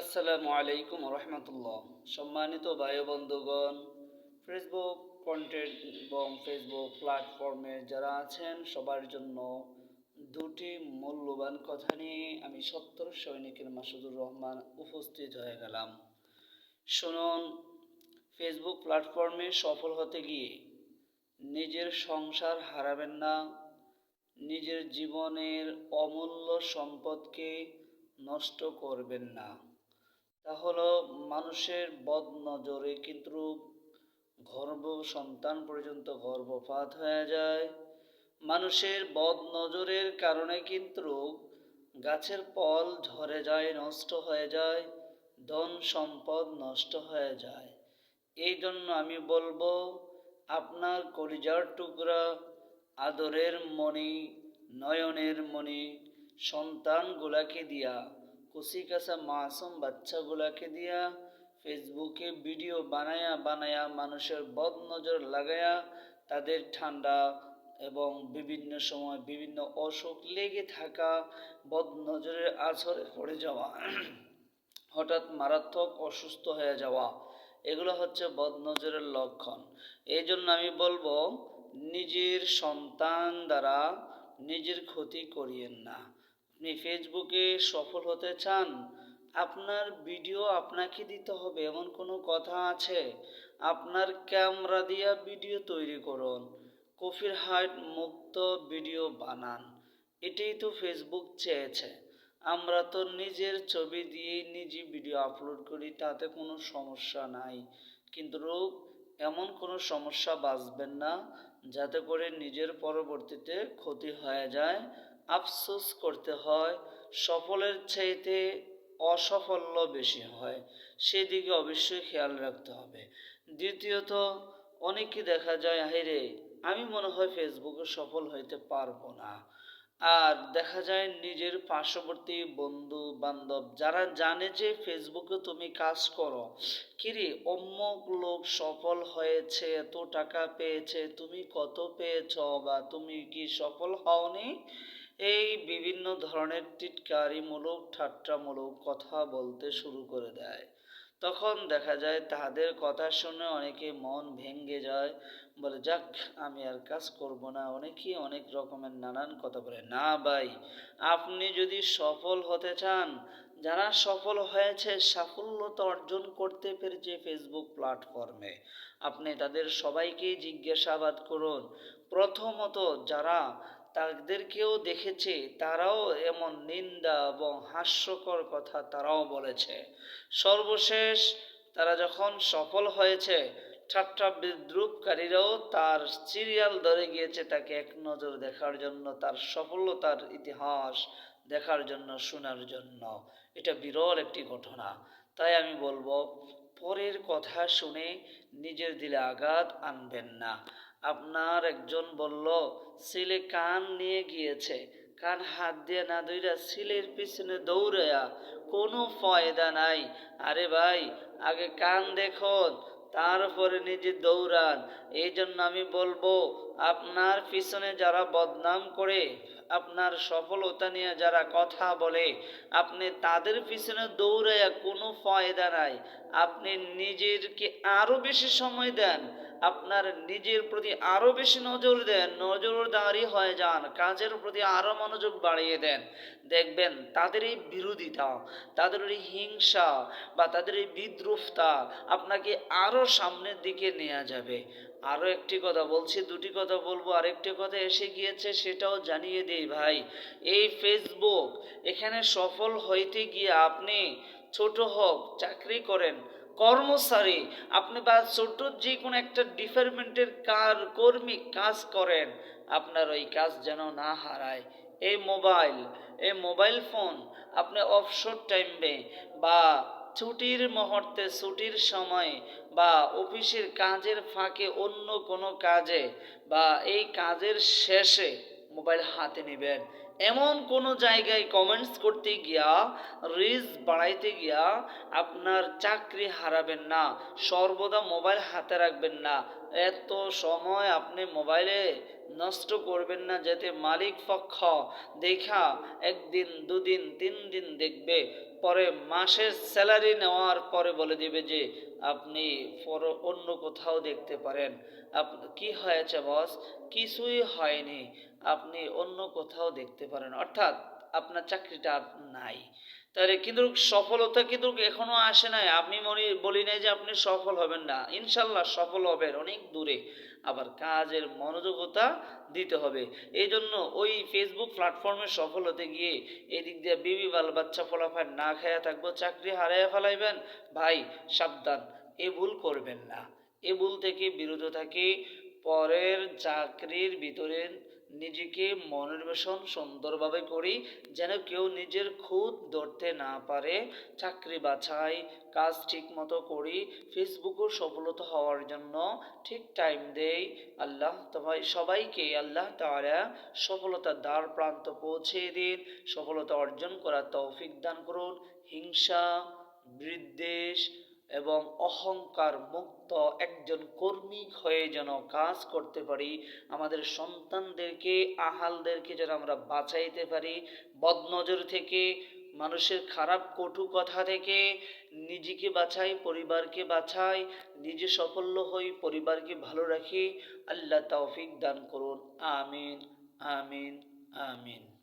আসসালামু আলাইকুম রহমতুল্লাহ সম্মানিত ভাই বন্ধুগণ ফেসবুক কন্টেন্ট এবং ফেসবুক প্ল্যাটফর্মে যারা আছেন, সবার জন্য দুটি মূল্যবান কথা নিয়ে আমি সত্তর সৈনিকের মাসুদুর রহমান উপস্থিত হয়ে গেলাম। শুনুন ফেসবুক প্ল্যাটফর্মে সফল হতে গিয়ে নিজের সংসার হারাবেন না, নিজের জীবনের অমূল্য সম্পদকে নষ্ট করবেন না। তা হলো মানুষের বদ নজরে কিন্তু গর্ভ সন্তান পর্যন্ত গর্ভপাত হয়ে যায়। মানুষের বদ নজরের কারণে কিন্তু গাছের ফল ঝরে যায়, নষ্ট হয়ে যায়, ধন সম্পদ নষ্ট হয়ে যায়। এই জন্য আমি বলব, আপনার কলিজার টুকরা, আদরের মণি, নয়নের মণি, সন্তানগুলাকে দিয়া কুসি কাসা মাসুম বাচ্চাগুলাকে দিয়া ফেসবুকে ভিডিও বানায়া বানায়া মানুষের বদ নজর লাগায়া তাদের ঠান্ডা এবং বিভিন্ন সময় বিভিন্ন অসুখ লেগে থাকা বদ নজরের আছরে পড়ে যাওয়া হঠাৎ মারাত্মক অসুস্থ হয়ে যাওয়া এগুলো হচ্ছে বদনজরের লক্ষণ এই জন্য আমি বলব নিজের সন্তান দ্বারা নিজের ক্ষতি করিয়েন না আপনি ফেসবুকে সফল হতে চান, আপনার ভিডিও আপনাকে দিতে হবে, এমন কোনো কথা আছে? আপনার ক্যামেরা দিয়া ভিডিও তৈরি করুন, কফির হাইট মুক্ত ভিডিও বানান, এটাই তো ফেসবুক চেয়েছে। আমরা তো নিজের ছবি দিয়েই নিজে ভিডিও আপলোড করি, তাতে কোনো সমস্যা নাই। কিন্তু রোগ, এমন কোনো সমস্যা বাঁচবেন না, যাতে করে নিজের পরবর্তীতে ক্ষতি হয়ে যায়। আফসোস করতে হয়, সফলের চাইতে অসফল্য বেশি হয়। সেদিকে অবশ্যই খেয়াল রাখতে হবে। দ্বিতীয়ত অনেকে দেখা যায় হাইরে আমি মনে হয় ফেসবুকে সফল হইতে পারব না। আর দেখা যায়, নিজের পার্শ্ববর্তী বন্ধু বান্ধব যারা জানে যে ফেসবুকে তুমি কাজ করো, কিরে, অমুক লোক সফল হয়েছে, এত টাকা পেয়েছে, তুমি কত পেয়েছ বা তুমি কি সফল হওনি? এই বিভিন্ন ধরনের টিটকারিমূলক, ঠাট্টামূলক কথা বলতে শুরু করে দেয়। তখন দেখা যায় তাদের কথা শুনে অনেকে মন ভেঙ্গে যায়, বলে, যাক, আমি আর কাজ করব না। অনেকেই অনেক রকমের নানান কথা বলে, না ভাই, আপনি যদি সফল হতে চান, যারা সফল হয়েছে সাফল্যতা অর্জন করতে পেরেছে ফেসবুক প্ল্যাটফর্মে আপনি তাদের সবাইকেই জিজ্ঞাসাবাদ করুন। প্রথমত যারা তাদেরকেও দেখেছে, তারাও এমন নিন্দা এবং হাস্যকর কথা তারাও বলেছে। সর্বশেষ তারা যখন সফল হয়েছে, ঠাট্টা বিদ্রুপকারীরাও তার সিরিয়াল ধরে গিয়েছে তাকে এক নজর দেখার জন্য, তার সফলতার ইতিহাস দেখার জন্য, শোনার জন্য। এটা বিরল একটি ঘটনা। তাই আমি বলব, পরের কথা শুনে নিজের দিলে আঘাত আনবেন না। আপনার একজন বলল ছেলে কান নিয়ে গিয়েছে। কান হাত দিয়ে না দইরা ছেলের পিছনে দৌড়ায়া কোনো ফয়দা নাই। আরে ভাই, আগে কান দেখুন তারপরে নিজে দৌড়ান। এই জন্য আমি বলব, আপনার পিছনে যারা বদনাম করে, আপনার সফলতা নিয়ে যারা কথা বলে, আপনি তাদের পিছনে দৌড়াইয়া কোনো ফয়দা নাই। আপনি নিজেরকে আরও বেশি সময় দেন। আপনার নিজের প্রতি আরও বেশি নজর দেন, নজরদারি হয়ে যান, কাজের প্রতি আরও মনোযোগ বাড়িয়ে দেন। দেখবেন তাদের এই বিরোধিতা, তাদের এই হিংসা বা তাদের এই বিদ্রুপতা আপনাকে আরও সামনের দিকে নেওয়া যাবে। আরও একটি কথা বলছি, দুটি কথা বলব, আরেকটি কথা এসে গিয়েছে সেটাও জানিয়ে দেই ভাই। এই ফেসবুক এখানে সফল হইতে গিয়ে আপনি ছোট হোক, চাকরি করেন কর্মচারী, আপনি বা ছোট যে কোনো একটা ডিপার্টমেন্টের কার, কর্মী কাজ করেন, আপনার ওই কাজ যেন না হারায়। এই মোবাইল এই মোবাইল ফোন আপনি অফশোর টাইমে বা ছুটির মুহূর্তে, ছুটির সময় বা অফিসের কাজের ফাঁকে অন্য কোনো কাজে বা এই কাজের শেষে মোবাইল হাতে নেবেন। এমন কোনো জায়গায় কমেন্টস করতে গিয়া রিজ বাড়াইতে গিয়া আপনার চাকরি হারাবেন না, সর্বদা মোবাইল হাতে রাখবেন না। এত সময় আপনি মোবাইলে নষ্ট করবেন না, যাতে মালিক পক্ষ দেখা একদিন, দুদিন, তিন দিন দেখবে। পরে মাসের স্যালারি নেওয়ার পরে বলে দিবে যে, আপনি অন্য কোথাও দেখতে পারেন। আপ, কি হয়েছে বস? কিছুই হয়নি। আপনি অন্য কোথাও দেখতে পারেন। অর্থাৎ আপনার চাকরিটা নাই। তাহলে কিন্তু সফলতা কিন্তু এখনও আসে নাই? আপনি মনে বলি নাই যে আপনি সফল হবেন না। ইনশাল্লাহ সফল হবেন অনেক দূরে। আবার কাজের মনোযোগতা দিতে হবে। এই জন্য ওই ফেসবুক প্ল্যাটফর্মে সফল হতে গিয়ে এদিক দিয়ে বিবি বাল বাচ্চা ফলাফল না খায়া থাকব, চাকরি হারাইয়া ফেলাইবেন, ভাই সাবধান, এ ভুল করবেন না। এ ভুল থেকে বিরত থাকি, পরের চাকরির ভিতরে নিজেকে মনোনিবেশন সুন্দরভাবে করি, যেন কেউ নিজের খুদ ধরতে না পারে। চাকরি বাছাই, কাজ ঠিক মতো করি ফেসবুকও সফলতা হওয়ার জন্য ঠিক টাইম দেই। আল্লাহ তোমায় সবাইকে আল্লাহ তাআলা সফলতার দ্বার প্রান্ত পৌঁছে দিন। সফলতা অর্জন করার তৌফিক দান করুন। হিংসা, বিদ্বেষ এবং অহংকার মুক্ত একজন কর্মী হয়ে যেন কাজ করতে পারি, আমাদের সন্তানদেরকে, আহালদেরকে যেন আমরা বাঁচাইতে পারি, বদনজর থেকে, মানুষের খারাপ কটু কথা থেকে নিজেকে বাঁচাই, পরিবারকে বাঁচাই, নিজে সাফল্য হই, পরিবারকে ভালো রাখি। আল্লাহ তৌফিক দান করুন। আমিন আমিন আমিন।